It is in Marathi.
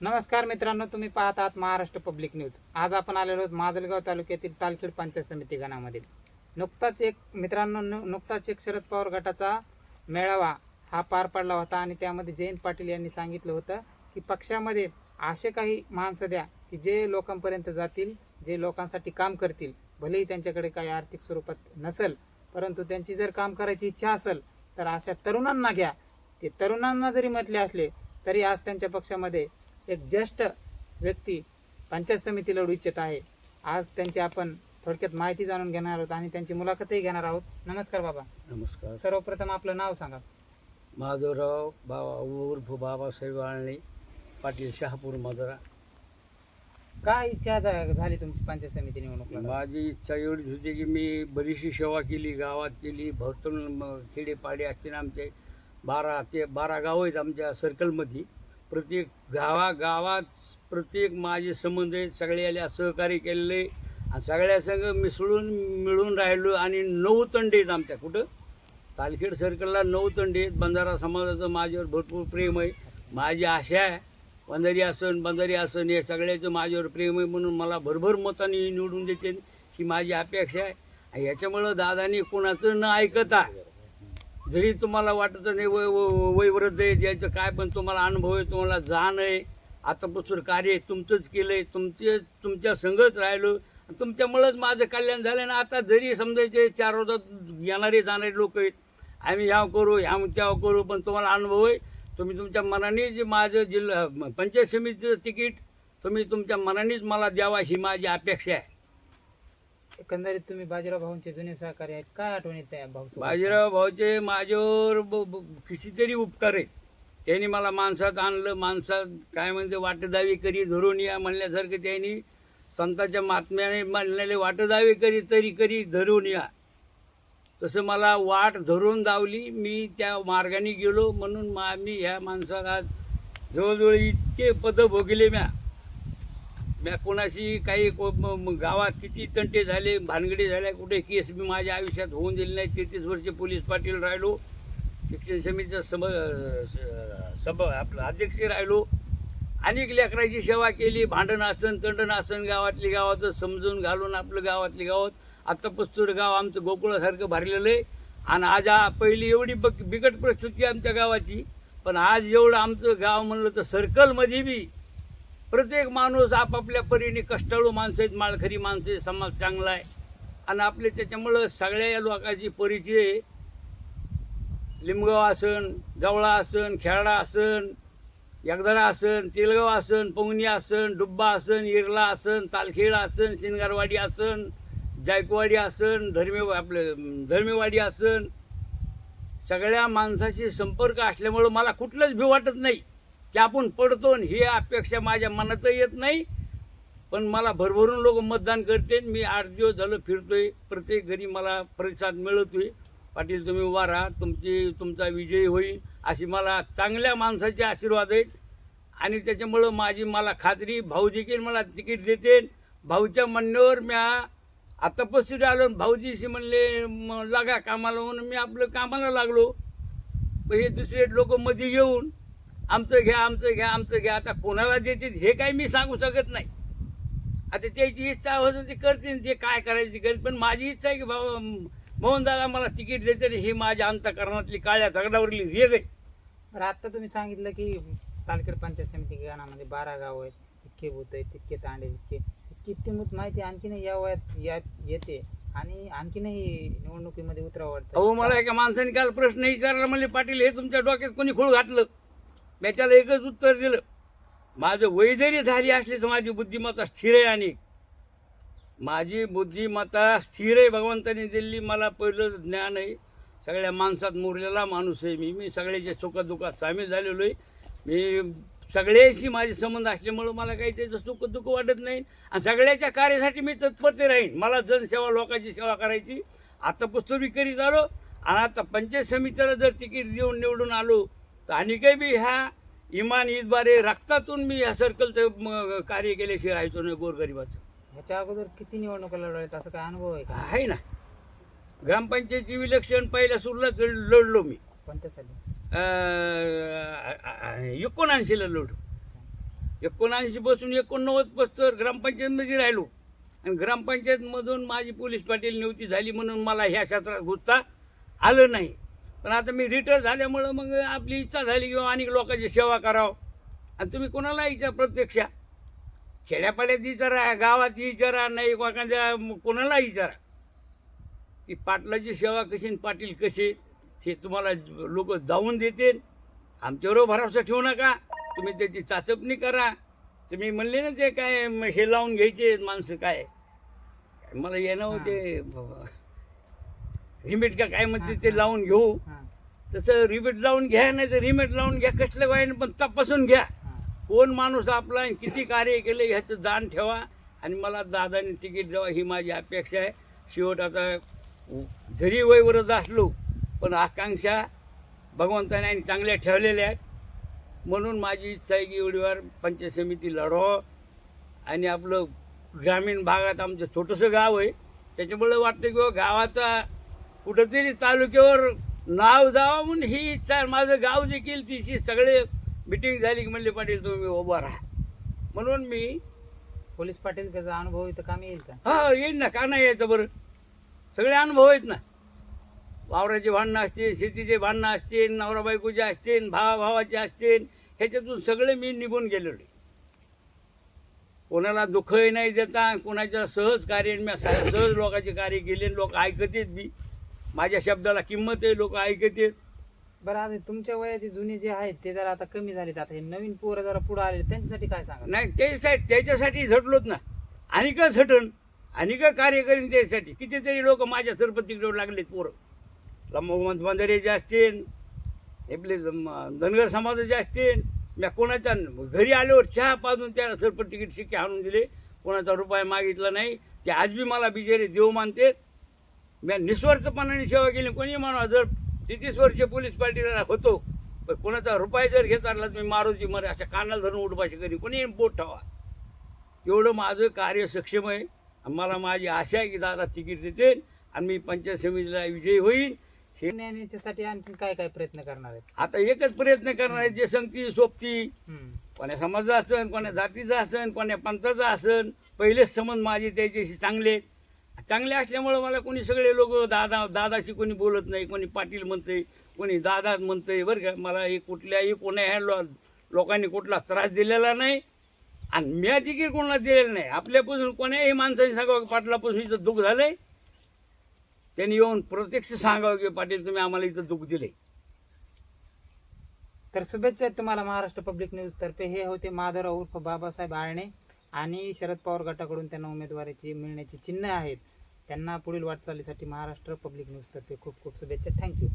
नमस्कार मित्रांनो तुम्ही पाहत आहात महाराष्ट्र पब्लिक न्यूज. आज आपण आलेलो आहोत माजलगाव तालुक्यातील तालखेड पंचायत समिती गणामध्ये नुकताच एक मित्रांनो नुकताच एक शरद पवार गटाचा मेळावा हा पार पडला होता आणि त्यामध्ये जयंत पाटील यांनी सांगितलं होतं की पक्षामध्ये असे काही माणसं द्या की जे लोकांपर्यंत जातील जे लोकांसाठी काम करतील. भलेही त्यांच्याकडे काही आर्थिक स्वरूपात नसेल परंतु त्यांची जर काम करायची इच्छा असेल तर अशा तरुणांना घ्या. ते तरुणांना जरी म्हटले असले तरी आज त्यांच्या पक्षामध्ये एक ज्येष्ठ व्यक्ती पंचायत समिती लढू इच्छित आहे. आज त्यांची आपण थोडक्यात माहिती जाणून घेणार आहोत आणि त्यांची मुलाखतही घेणार आहोत. नमस्कार बाबा. नमस्कार. सर्वप्रथम आपलं नाव सांगा. माधवराव बाबा उर्फ बाबासाहेब आळणे पाटील शहापूर मजरा. काय इच्छा झा- झाली तुमची पंचायत समिती निवडणूक माझी इच्छा एवढीच होती की मी बरीचशी सेवा केली गावात केली भरतून खेडेपाडे असतील आमचे बारा ते बारा गाव आहेत आमच्या सर्कलमध्ये प्रत्येक गावा गावात प्रत्येक माझे संबंध आहेत सगळ्याला सहकार्य केलेले आणि सगळ्या संघ मिसळून मिळून राहिलो आणि नऊ तंडे आहेत आमच्या. कुठं? तालखेड सर्कलला नऊ तंडे आहेत. बंजारा समाजाचं माझ्यावर भरपूर प्रेम आहे. माझी आशा आहे बंधारी असन बंधारी असन हे सगळ्याचं माझ्यावर प्रेम आहे म्हणून मला भरभर मताने निवडून देते. ही माझी अपेक्षा आहे. आणि याच्यामुळं दादानी कोणाचं न ऐकता जरी तुम्हाला वाटत नाही वय वयवृद्ध आहे याचं काय पण तुम्हाला अनुभव आहे तुम्हाला जाण आहे आतापासून कार्य तुमचंच केलं आहे तुमचे तुमच्या संघच राहिलो तुमच्यामुळंच माझं कल्याण झालं ना आता जरी समजायचे चार रोजात येणारे जाणारे लोक आहेत आम्ही ह्याव करू ह्या त्याव करू पण तुम्हाला अनुभव आहे तुम्ही तुमच्या मनाने जे माझं जिल्हा पंचायत समितीचं तिकीट तुम्ही तुमच्या मनानेच मला द्यावा ही माझी अपेक्षा आहे. एकंदरीत तुम्ही बाजीराव भाऊंचे जुने सहकारी आहेत. काय आठवण येत आहे भाऊ बाजीराव भाऊचे माझ्यावर ब- ब- कितीतरी उपकार आहेत. त्यांनी मला माणसात आणलं माणसात काय म्हणजे वाटदावी करी धरून या म्हणल्यासारखं त्यांनी संतांच्या महात्म्याने म्हणलेले वाटदावी करी तरी करी धरून या. तसं मला वाट धरून दावली मी त्या मार्गाने गेलो म्हणून मा मी ह्या माणसाला आज जवळजवळ इतके पद भोगले म्या. म्या कोणाशी काही को- गावात किती तंटे झाले भानगडी झाल्या कुठे केस मी माझ्या आयुष्यात होऊन दिले नाही तेहतीस वर्ष पोलीस पाटील राहिलो शिक्षण समितीचा सभ सभ आपलं अध्यक्ष राहिलो अनेक लेकराची सेवा केली भांडण आसन तंडण असन गावातली गावाचं समजून घालून आपलं गावातली गावात आत्ता पस्तूर गाव आमचं गोकुळासारखं भरलेलं आहे. आणि आज पहिली एवढी बक बिकट परिस्थिती आमच्या गावाची. पण आज एवढं आमचं गाव म्हणलं तर सर्कलमध्ये बी प्रत्येक माणूस आपापल्या परीने कष्टाळू माणसं आहेत माळखरी माणसं आहेत समाज चांगला आहे. आणि आपले त्याच्यामुळं सगळ्या या लोकांची परिचय लिंबगाव आसन जवळा आसन खेळडा आसन यगदरा आसन तेलगाव आसन पवनी आसन डुब्बा आसन इरला आसन तालखेड आसन शिनगारवाडी आसन जायकवाडी आसन धर्मे आपलं धर्मेवाडी आसन. सगळ्या माणसाशी संपर्क असल्यामुळं मला कुठलंच भी वाटत नाही. की आपण पडतो आणि ही अपेक्षा माझ्या मनात येत नाही. पण मला भरभरून लोक मतदान करते मी आठ दिवस झालं फिरतोय. प्रत्येक घरी मला प्रतिसाद मिळतोय. पाटील तुम्ही उभा राहा. तुमची तुमचा विजय होईल अशी मला चांगल्या माणसाचे आशीर्वाद आहेत. आणि त्याच्यामुळं माझी मला खात्री. भाऊ देखील मला तिकीट देते भाऊच्या म्हणण्यावर म्या आता पसरी आलो भाऊजीशी म्हणले लागा कामाला. म्हणून मी आपलं कामाला लागलो. हे दुसरे लोक मध्ये घेऊन आमचं घ्या आमचं घ्या आमचं घ्या. आता कोणाला देते हे काही मी सांगू शकत नाही. आता त्याची इच्छा होत ते करतील ते काय करायचं करेल पण माझी इच्छा आहे की भाऊ मोहन दादा मला तिकीट देते ही माझ्या अंतकरणातली काळ्या दगडावरली रेग आहे. बरं आता तुम्ही सांगितलं की तालखेड पंचायत समिती गणामध्ये बारा गाव आहेत. इतके भूत आहेत तितके तांडे तितके इतकी इत्यंभूत माहिती आणखीनही या वयात या येते. आणि आणखीनही निवडणुकीमध्ये उतरावं वाटतं. अहो मला एका माणसाने काल प्रश्न विचारला म्हणले पाटील हे तुमच्या डोक्यात कोणी खूळ घातलं? मी त्याला एकच उत्तर दिलं. माझं वय जरी झाली असली तर माझी बुद्धिमत्ता स्थिर आहे आणि माझी बुद्धिमत्ता स्थिर आहे. भगवंताने दिली मला पहिलं ज्ञान आहे. सगळ्या माणसात मुरलेला माणूस आहे मी. मी सगळ्याच्या सुखदुःखात सामील झालेलो आहे. मी सगळ्याशी माझे संबंध असल्यामुळं मला काही त्याचं सुख दुःख वाटत नाही. आणि सगळ्याच्या कार्यासाठी मी तत्परते राहीन. मला जनसेवा लोकांची सेवा करायची. आता पुस्तकी करीत आलो आणि आता पंचायत समितीला जर तिकीट देऊन निवडून आलो तर आणि काही बी ह्या इमान ईदबारे रक्तातून मी ह्या सर्कलचं कार्य केल्याशिवाय राहायचो नाही गोरगरिबाचं. ह्याच्या अगोदर किती निवडणुका लढवल्यात? असं काय अनुभव आहे का? आहे ना. ग्रामपंचायतची इलेक्शन पहिल्या सुरूला लढलो मी. कोणत्या साठी एकोणऐंशीला लढलो. एकोणऐंशी पासून एकोणनव्वद पस्तर ग्रामपंचायतमध्ये राहिलो. आणि ग्रामपंचायतमधून माझी पोलीस पाटील नियुक्ती झाली म्हणून मला ह्या क्षेत्रात घुसता आलं नाही. पण आता मी रिटायर झाल्यामुळं मग आपली इच्छा झाली किंवा अनेक लोकांची सेवा करावं. आणि तुम्ही कोणाला विचार प्रत्यक्ष खेड्यापाड्यात विचारा गावात विचारा नाही एखाद्या कोणाला विचारा की पाटलाची सेवा कशी आणि पाटील कसे हे तुम्हाला लोक जाऊन देतील. आमच्यावर भरोसा ठेवू नका. तुम्ही त्याची चाचपणी करा. तुम्ही म्हणले ना ते काय हे लावून घ्यायचे माणसं काय? मला येणं होते. रिमेट का काय म्हणते ते लावून घेऊ. तसं रिमेट लावून घ्या नाही तर रिमेट लावून घ्या कसल्या वाईने पण तपासून घ्या. कोण माणूस आपला आणि किती कार्य केले ह्याचं दान ठेवा. आणि मला दादाने तिकीट द्यावा ही माझी अपेक्षा आहे. शेवट आता जरी वयवरच असलो पण आकांक्षा भगवंताने आणि चांगल्या ठेवलेल्या आहेत. म्हणून माझी इच्छा आहे की एवढीवार पंचायत समिती लढवा. आणि आपलं ग्रामीण भागात आमचं छोटंसं गाव आहे. त्याच्यामुळे वाटतं की बुवा गावाचा कुठंतरी तालुक्यावर नाव जावं म्हणून ही इच्छा आहे. माझं गाव देखील तिची सगळे मिटिंग झाली की म्हणले पाटील तुम्ही उभा राहा. म्हणून मी पोलीस पाटील त्याचा अनुभव इथं कामी येईल का? हा येईन ना. का नाही यायचं बरं? सगळे अनुभव आहेत ना. वावराचे भांडणं असतील शेतीचे भांडणं असतील नवरा बायकोचे असतील भावा भावाचे असतील ह्याच्यातून सगळे मी निघून गेलेलो. कोणाला दुःखही नाही देता कोणाच्या सहज कार्य मी सहज लोकांचे कार्य केले लोक ऐकतेत मी माझ्या शब्दाला किंमत आहे लोक ऐकतेत बरं आता तुमच्या वयाचे जुने जे आहेत ते जरा आता कमी झालेत. आता हे नवीन पोरं जरा पुढे आले त्यांच्यासाठी काय सांगा नाही ते त्याच्यासाठी झटलोच ना. आणि का झटण आणि का कार्य करीन त्याच्यासाठी? कितीतरी लोक माझ्या सरपतीकडे लागलेत पोरं. मोहम्मद बंधारेचे असतील आपले धनगर समाजाचे असतील मी कोणाच्या घरी आल्यावर चहा पाजून त्याला सरपट तिकीट शिक्के आणून दिले. कोणाचा रुपया मागितला नाही. ते आज बी मला बिचारे देव मानते मी निस्वार्थपणाने सेवा केली. कोणी म्हणा जर तेहतीस वर्ष पोलीस पाटीला होतो पण कोणाचा रुपया जर घेत आणला मी मारुती मरे अशा कानाला धरून उठबाशी करी कोणी बोट ठेवा. एवढं माझं कार्य सक्षम आहे. मला माझी आशा आहे की दादा तिकीट देते आणि मी पंचायत समितीला विजयी होईल हे न्यायासाठी आणखी काय काय प्रयत्न करणार आहेत? आता एकच प्रयत्न करणार आहे जे संगती सोबती. कोण्या समाजाचा असन कोण्या जातीचा असन कोण्या पंथाचा असन पहिलेच संबंध माझे त्याच्याशी चांगले. चांगले असल्यामुळं मला कोणी सगळे लोक दादा दादाशी कोणी बोलत नाही कोणी पाटील म्हणतंय कोणी दादा म्हणतंय. बरं का मला हे कुठल्याही कोण्या लो लोकांनी कुठला त्रास दिलेला नाही आणि मी तिकीट कोणाला दिलेलं नाही. आपल्यापासून कोण्याही माणसाने सांगावं की पाटलापासून इथं दुःख झालंय? त्यांनी येऊन प्रत्यक्ष सांगावं की पाटील तुम्ही आम्हाला इथं दुःख दिले तर शुभेच्छा तुम्हाला महाराष्ट्र पब्लिक न्यूज तर्फे. हे होते माधवराव उर्फ बाबासाहेब आळणे आणि शरद पवार गटाकडून त्यांना उमेदवारीची मिळण्याची चिन्ह आहेत. त्यांना पुढील वाटचालीसाठी महाराष्ट्र पब्लिक न्यूजतर्फे खूप खूप शुभेच्छा. थँक्यू